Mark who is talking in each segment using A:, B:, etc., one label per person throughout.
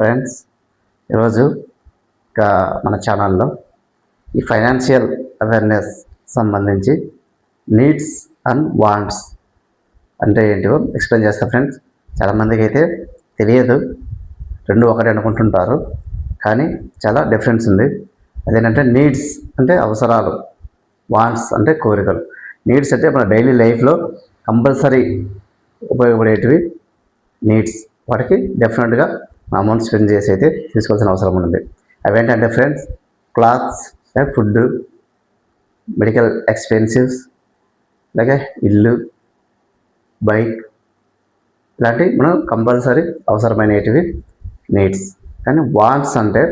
A: Friends ఈరోజు ఇక మన ఛానల్లో ఈ ఫైనాన్షియల్ అవేర్నెస్ సంబంధించి నీడ్స్ అండ్ వాంట్స్ అంటే ఏంటివో ఎక్స్ప్లెయిన్ చేస్తా ఫ్రెండ్స్. చాలామందికి అయితే తెలియదు రెండు ఒకటి అనుకుంటుంటారు కానీ చాలా డిఫరెన్స్ ఉంది. అదేంటంటే నీడ్స్ అంటే అవసరాలు వాంట్స్ అంటే కోరికలు. నీడ్స్ అంటే మన డైలీ లైఫ్లో కంపల్సరీ ఉపయోగపడేటివి నీడ్స్. వాటికి డెఫినెట్గా అమౌంట్ స్పెండ్ చేసి అయితే తీసుకోవాల్సిన అవసరం ఉంది అవేంటంటే friends clothes food medical expensives అలాగే ఇల్లు బైక్ ఇలాంటివి మనం కంపల్సరీ అవసరమైనటివి నీడ్స్ కానీ వాంట్స్ అంటే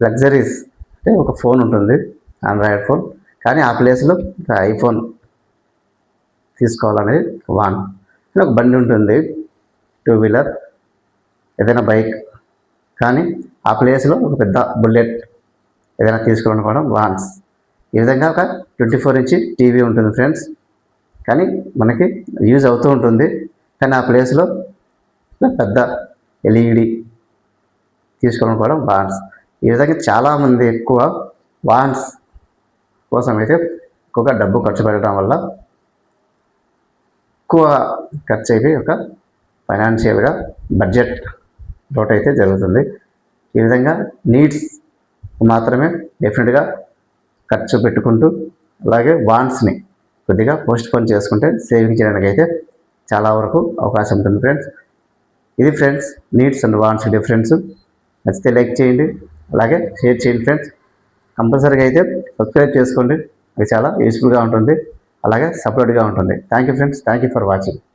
A: లగ్జరీస్ అంటే ఒక ఫోన్ ఉంటుంది ఆండ్రాయిడ్ ఫోన్ కానీ ఆ ప్లేస్లో ఒక ఐఫోన్ తీసుకోవాలనేది వాన్ ఒక బండి ఉంటుంది టూ వీలర్ ఏదైనా బైక్ కానీ ఆ ప్లేస్లో ఒక పెద్ద బుల్లెట్ ఏదైనా తీసుకోవడం కూడా వాన్స్. ఈ విధంగా ఒక ట్వంటీ ఫోర్ ఇంచి టీవీ ఉంటుంది ఫ్రెండ్స్. కానీ మనకి యూజ్ అవుతూ ఉంటుంది. కానీ ఆ ప్లేస్లో పెద్ద ఎల్ఈడి తీసుకోవడం కూడా వాన్స్. ఈ విధంగా చాలామంది ఎక్కువ వాన్స్ కోసం అయితే ఎక్కువగా డబ్బు ఖర్చు పెట్టడం వల్ల ఎక్కువ ఖర్చు అయిపోయి ఒక ఫైనాన్షియల్గా బడ్జెట్ లోట్ అయితే జరుగుతుంది. ఈ విధంగా నీడ్స్ మాత్రమే డెఫినెట్గా ఖర్చు పెట్టుకుంటూ అలాగే వాన్స్ని కొద్దిగా పోస్ట్ పోన్ చేసుకుంటే సేవింగ్ చేయడానికి అయితే చాలా వరకు అవకాశం ఉంటుంది ఫ్రెండ్స్ ఇది friends needs and wants difference నచ్చితే లైక్ చేయండి అలాగే షేర్ చేయండి ఫ్రెండ్స్ కంపల్సరీగా అయితే సబ్స్క్రైబ్ చేసుకోండి. అది చాలా యూస్ఫుల్గా ఉంటుంది. అలాగే సపోర్ట్గా ఉంటుంది. Thank you friends thank you for watching